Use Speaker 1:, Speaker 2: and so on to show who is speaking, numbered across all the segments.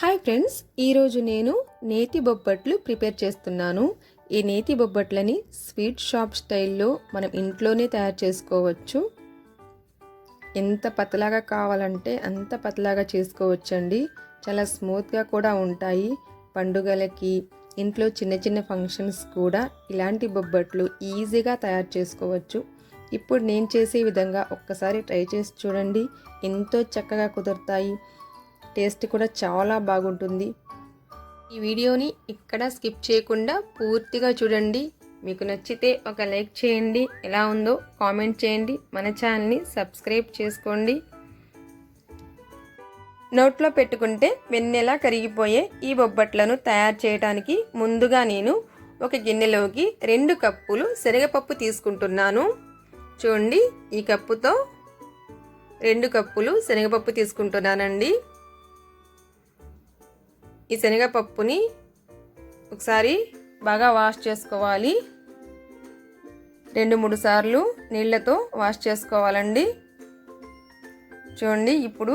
Speaker 1: Hi friends ఈరోజు నేను నేతి బొబ్బట్లు ప్రిపేర్ చేస్తున్నాను. ఈ నేతి బొబ్బట్లని స్వీట్ షాప్ స్టైల్లో మనం ఇంట్లోనే తయారు చేసుకోవచ్చు. ఎంత పతలాగా కావాలంటే అంత పతలాగా చేసుకోవచ్చండి. చాలా స్మూత్గా కూడా ఉంటాయి. పండుగలకి ఇంట్లో చిన్న చిన్న ఫంక్షన్స్ కూడా ఇలాంటి బొబ్బట్లు ఈజీగా తయారు చేసుకోవచ్చు. ఇప్పుడు నేను చేసే విధంగా ఒక్కసారి ట్రై చేసి చూడండి. ఎంతో చక్కగా కుదురుతాయి. టేస్ట్ కూడా చాలా బాగుంటుంది. ఈ వీడియోని ఇక్కడ స్కిప్ చేయకుండా పూర్తిగా చూడండి. మీకు నచ్చితే ఒక లైక్ చేయండి. ఎలా ఉందో కామెంట్ చేయండి. మన ఛానల్ని సబ్స్క్రైబ్ చేసుకోండి. నోట్లో పెట్టుకుంటే వెన్నెలా కరిగిపోయే ఈ బొబ్బట్లను తయారు చేయడానికి ముందుగా నేను ఒక గిన్నెలోకి రెండు కప్పులు శనగపప్పు తీసుకుంటున్నాను. చూడండి ఈ కప్పుతో రెండు కప్పులు శనగపప్పు తీసుకుంటున్నానండి. ఈ శనగపప్పుని ఒకసారి బాగా వాష్ చేసుకోవాలి. రెండు మూడు సార్లు నీళ్ళతో వాష్ చేసుకోవాలండి. చూడండి ఇప్పుడు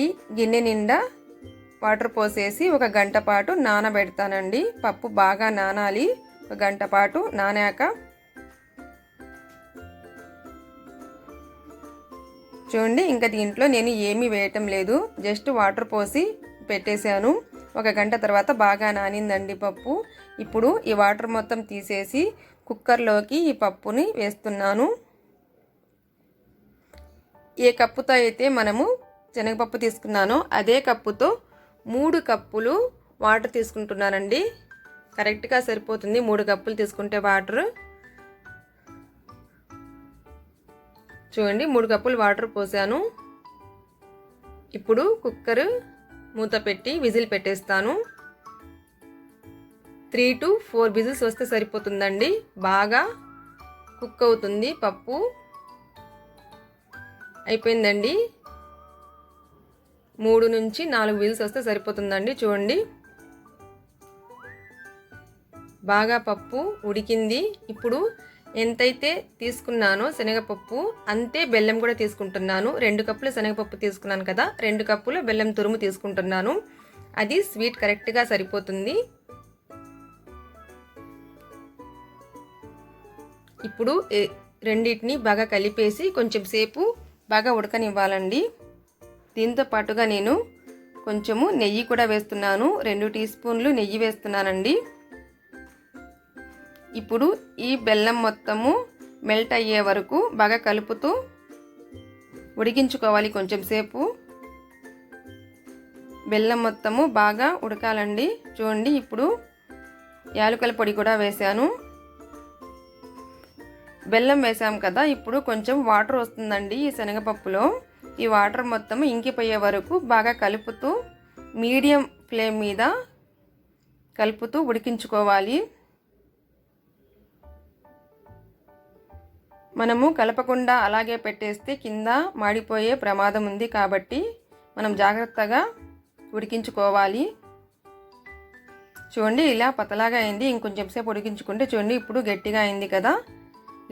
Speaker 1: ఈ గిన్నె నిండా వాటర్ పోసేసి ఒక గంట పాటు నానబెడతానండి. పప్పు బాగా నానాలి. ఒక గంట పాటు నానాక చూడండి ఇంకా దీంట్లో నేను ఏమీ వేయటం లేదు. జస్ట్ వాటర్ పోసి పెట్టేశాను. ఒక గంట తర్వాత బాగా నానిందండి పప్పు. ఇప్పుడు ఈ వాటర్ మొత్తం తీసేసి కుక్కర్లోకి ఈ పప్పుని వేస్తున్నాను. ఏ కప్పుతో అయితే మనము శనగపప్పు తీసుకున్నానో అదే కప్పుతో మూడు కప్పులు వాటర్ తీసుకుంటున్నానండి. కరెక్ట్గా సరిపోతుంది. మూడు కప్పులు తీసుకుంటే వాటర్. చూడండి మూడు కప్పులు వాటర్ పోసాను. ఇప్పుడు కుక్కర్ మూత పెట్టి విజిల్ పెట్టేస్తాను. త్రీ టు ఫోర్ విజిల్స్ వస్తే సరిపోతుందండి. బాగా కుక్ అవుతుంది పప్పు. అయిపోయిందండి. మూడు నుంచి నాలుగు విజిల్స్ వస్తే సరిపోతుందండి. చూడండి. బాగా పప్పు ఉడికింది. ఇప్పుడు ఎంతైతే తీసుకున్నానో శనగపప్పు అంతే బెల్లం కూడా తీసుకుంటున్నాను. రెండు కప్పులు శనగపప్పు తీసుకున్నాను కదా రెండు కప్పులు బెల్లం తురుము తీసుకుంటున్నాను. అది స్వీట్ కరెక్ట్గా సరిపోతుంది. ఇప్పుడు రెండింటిని బాగా కలిపేసి కొంచెం సేపు బాగా ఉడకనివ్వాలండి. దీంతో పాటుగా నేను కొంచెము నెయ్యి కూడా వేస్తున్నాను. రెండు టీ స్పూన్లు నెయ్యి వేస్తున్నానండి. ఇప్పుడు ఈ బెల్లం మొత్తము మెల్ట్ అయ్యే వరకు బాగా కలుపుతూ ఉడికించుకోవాలి కొంచెం సేపు. బెల్లం మొత్తము బాగా ఉడకాలండి. చూడండి ఇప్పుడు యాలకుల పొడి కూడా వేశాను బెల్లం వేసాం కదా ఇప్పుడు కొంచెం వాటర్ వస్తుందండి ఈ శనగపప్పులో. ఈ వాటర్ మొత్తం ఇంకిపోయే వరకు బాగా కలుపుతూ మీడియం ఫ్లేమ్ మీద కలుపుతూ ఉడికించుకోవాలి. మనము కలపకుండా అలాగే పెట్టేస్తే కింద మాడిపోయే ప్రమాదం ఉంది కాబట్టి మనం జాగ్రత్తగా ఉడికించుకోవాలి. చూడండి ఇలా పతలాగా అయింది. ఇంకొంచెం సేపు ఉడికించుకుంటే చూడండి ఇప్పుడు గట్టిగా అయింది కదా.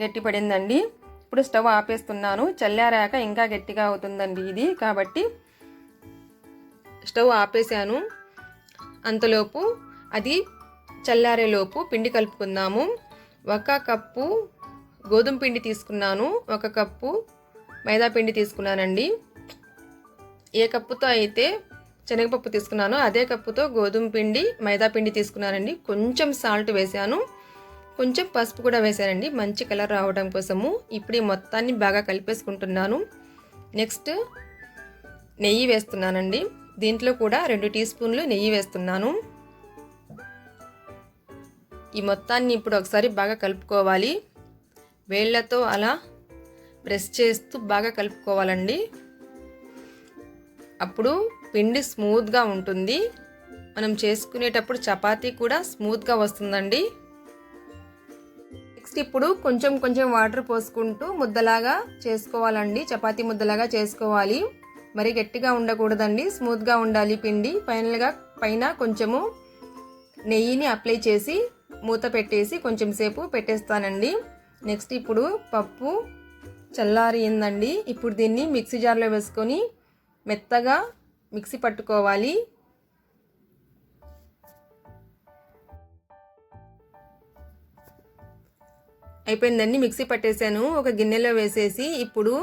Speaker 1: గట్టి పడిందండి. ఇప్పుడు స్టవ్ ఆపేస్తున్నాను. చల్లారాక ఇంకా గట్టిగా అవుతుందండి ఇది. కాబట్టి స్టవ్ ఆపేసాను అంతలోపు అది చల్లారేలోపు పిండి కలుపుకుందాము. ఒక కప్పు గోధుమ పిండి తీసుకున్నాను ఒక కప్పు మైదా పిండి తీసుకున్నానండి. ఏ కప్పుతో అయితే శనగపప్పు తీసుకున్నానో అదే కప్పుతో గోధుమ పిండి మైదా పిండి తీసుకున్నానండి. కొంచెం సాల్ట్ వేసాను కొంచెం పసుపు కూడా వేసానండి మంచి కలర్ రావడం కోసము ఇప్పుడు ఈ మొత్తాన్ని బాగా కలిపేసుకుంటున్నాను. నెక్స్ట్ నెయ్యి వేస్తున్నానండి. దీంట్లో కూడా రెండు టీ స్పూన్లు నెయ్యి వేస్తున్నాను. ఈ మొత్తాన్ని ఇప్పుడు ఒకసారి బాగా కలుపుకోవాలి. వేళ్ళతో అలా ప్రెస్ చేస్తూ బాగా కలుపుకోవాలండి. అప్పుడు పిండి స్మూత్గా ఉంటుంది. మనం చేసుకునేటప్పుడు చపాతీ కూడా స్మూత్గా వస్తుందండి. నెక్స్ట్ ఇప్పుడు కొంచెం కొంచెం వాటర్ పోసుకుంటూ ముద్దలాగా చేసుకోవాలండి. చపాతీ ముద్దలాగా చేసుకోవాలి. మరి గట్టిగా ఉండకూడదండి. స్మూత్గా ఉండాలి పిండి. ఫైనల్గా పైన కొంచెము నెయ్యిని అప్లై చేసి మూత పెట్టేసి కొంచెం సేపు పెట్టేస్తానండి. నెక్స్ట్ ఇప్పుడు పప్పు చల్లారిందండి ఇప్పుడు దీన్ని మిక్సీ జార్లో వేసుకొని మెత్తగా మిక్సీ పట్టుకోవాలి. అయిపోయిందండి మిక్సీ పట్టేశాను ఒక గిన్నెలో వేసేసి ఇప్పుడు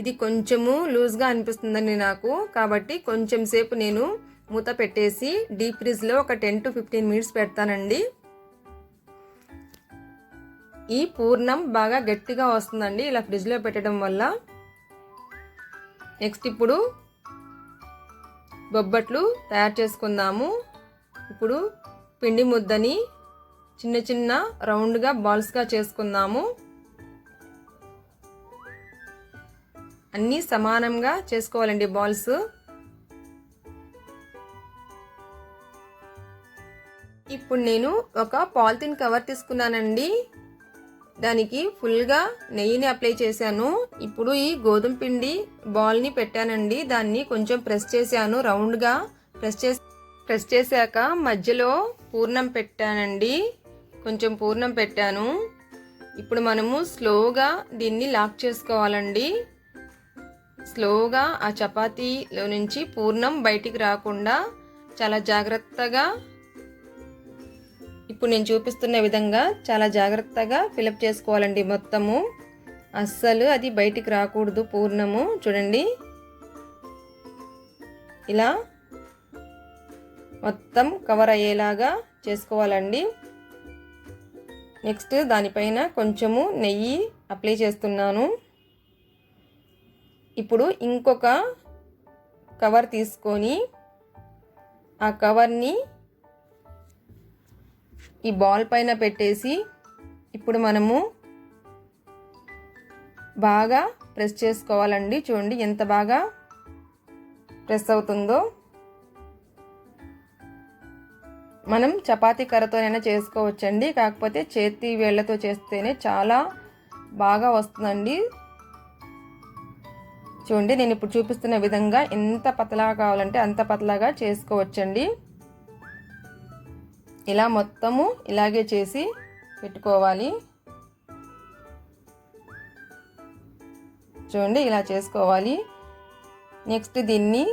Speaker 1: ఇది కొంచెము లూజ్గా అనిపిస్తుందండి నాకు. కాబట్టి కొంచెం సేపు నేను మూత పెట్టేసి డీప్ ఫ్రిజ్లో ఒక టెన్ టు ఫిఫ్టీన్ మినిట్స్ పెడతానండి. ఈ పూర్ణం బాగా గట్టిగా వస్తుందండి. ఇలా ఫ్రిడ్జ్లో పెట్టడం వల్ల. నెక్స్ట్ ఇప్పుడు బొబ్బట్లు తయారు చేసుకుందాము. ఇప్పుడు పిండి ముద్దని చిన్న చిన్న రౌండ్గా బాల్స్గా చేసుకుందాము. అన్నీ సమానంగా చేసుకోవాలండి బాల్స్ ఇప్పుడు నేను ఒక పాలిథిన్ కవర్ తీసుకున్నానండి. దానికి ఫుల్గా నెయ్యిని అప్లై చేశాను. ఇప్పుడు ఈ గోధుమ పిండి బాల్ని పెట్టానండి. దాన్ని కొంచెం ప్రెస్ చేశాను. రౌండ్గా ప్రెస్ చేసి ప్రెస్ చేశాక మధ్యలో పూర్ణం పెట్టానండి. కొంచెం పూర్ణం పెట్టాను. ఇప్పుడు మనము స్లోగా దీన్ని లాక్ చేసుకోవాలండి. స్లోగా ఆ చపాతీలో నుంచి పూర్ణం బయటికి రాకుండా చాలా జాగ్రత్తగా ఇప్పుడు నేను చూపిస్తున్న విధంగా చాలా జాగ్రత్తగా ఫిలప్ చేసుకోవాలండి మొత్తము. అస్సలు అది బయటికి రాకూడదు పూర్ణము. చూడండి. ఇలా మొత్తం కవర్ అయ్యేలాగా చేసుకోవాలండి. నెక్స్ట్ దానిపైన కొంచెము నెయ్యి అప్లై చేస్తున్నాను. ఇప్పుడు ఇంకొక కవర్ తీసుకొని ఆ కవర్ని ఈ బాల్ పైన పెట్టేసి ఇప్పుడు మనము బాగా ప్రెస్ చేసుకోవాలండి. చూడండి ఎంత బాగా ప్రెస్ అవుతుందో. మనం చపాతీ కర్రతోనైనా చేసుకోవచ్చండి. కాకపోతే చేతి వేళ్ళతో చేస్తేనే చాలా బాగా వస్తుందండి. చూడండి నేను ఇప్పుడు చూపిస్తున్న విధంగా ఎంత పతలా కావాలంటే అంత పతలాగా చేసుకోవచ్చండి. ఇలా మొత్తము ఇలాగే చేసి పెట్టుకోవాలి. చూడండి ఇలా చేసుకోవాలి. నెక్స్ట్ దీన్ని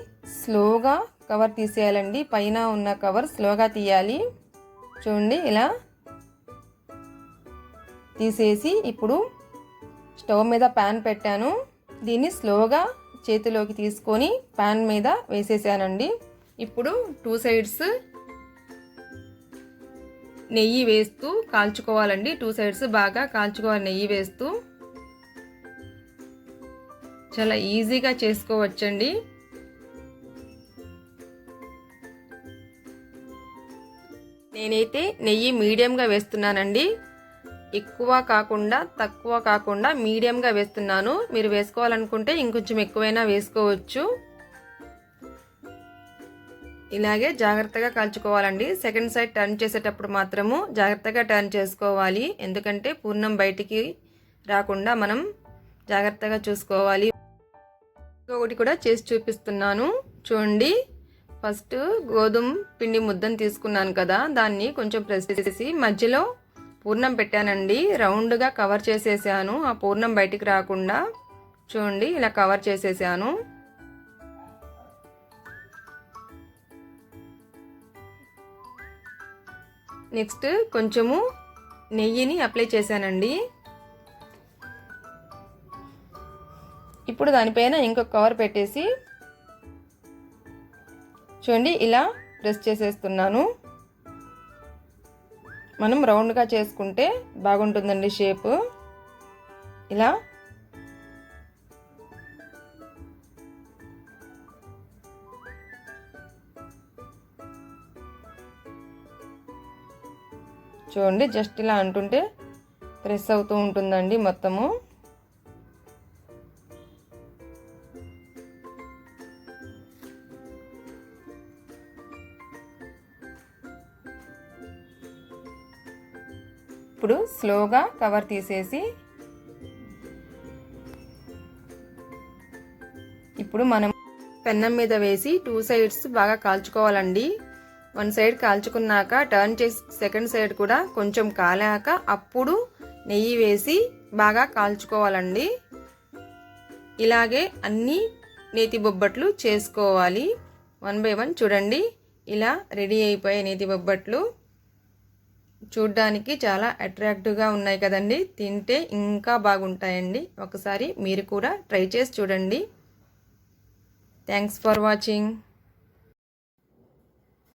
Speaker 1: స్లోగా కవర్ తీసేయాలండి. పైన ఉన్న కవర్ స్లోగా తీయాలి. చూడండి ఇలా తీసేసి ఇప్పుడు స్టవ్ మీద ప్యాన్ పెట్టాను. దీన్ని స్లోగా చేతిలోకి తీసుకొని ప్యాన్ మీద వేసేసానండి. ఇప్పుడు టూ సైడ్స్ నెయ్యి వేస్తూ కాల్చుకోవాలండి. టూ సైడ్స్ బాగా కాల్చుకోవాలి నెయ్యి వేస్తూ. చాలా ఈజీగా చేసుకోవచ్చండి. నేనైతే నెయ్యి మీడియంగా వేస్తున్నానండి. ఎక్కువ కాకుండా తక్కువ కాకుండా మీడియంగా వేస్తున్నాను. మీరు వేసుకోవాలనుకుంటే ఇంకొంచెం ఎక్కువైనా వేసుకోవచ్చు. ఇలాగే జాగ్రత్తగా కాల్చుకోవాలండి. సెకండ్ సైడ్ టర్న్ చేసేటప్పుడు మాత్రము జాగ్రత్తగా టర్న్ చేసుకోవాలి. ఎందుకంటే పూర్ణం బయటికి రాకుండా మనం జాగ్రత్తగా చూసుకోవాలి. ఇంకొకటి కూడా చేసి చూపిస్తున్నాను. చూడండి. ఫస్ట్ గోధుమ పిండి ముద్దను తీసుకున్నాను కదా. దాన్ని కొంచెం ప్రెస్ చేసి మధ్యలో పూర్ణం పెట్టానండి. రౌండ్గా కవర్ చేసేసాను. ఆ పూర్ణం బయటికి రాకుండా చూడండి. ఇలా కవర్ చేసేసాను. నెక్స్ట్ కొంచెము నెయ్యిని అప్లై చేశానండి. ఇప్పుడు దానిపైన ఇంకొక కవర్ పెట్టేసి చూడండి ఇలా ప్రెస్ చేసేస్తున్నాను. మనం రౌండ్గా చేసుకుంటే బాగుంటుందండి షేపు. ఇలా చూడండి జస్ట్ ఇలా అంటుంటే ప్రెస్ అవుతూ ఉంటుందండి మొత్తము. ఇప్పుడు స్లోగా కవర్ తీసేసి ఇప్పుడు మనం పెన్నం మీద వేసి టూ సైడ్స్ బాగా కాల్చుకోవాలండి. వన్ సైడ్ కాల్చుకున్నాక టర్న్ చేసి సెకండ్ సైడ్ కూడా కొంచెం కాలాక అప్పుడు నెయ్యి వేసి బాగా కాల్చుకోవాలండి. ఇలాగే అన్ని నేతి బొబ్బట్లు చేసుకోవాలి. వన్ బై వన్ చూడండి ఇలా రెడీ అయిపోయాయి నేతి బొబ్బట్లు. చూడ్డానికి చాలా అట్రాక్టివ్గా ఉన్నాయి కదండి. తింటే ఇంకా బాగుంటాయండి. ఒకసారి మీరు కూడా ట్రై చేసి చూడండి. Thanks for watching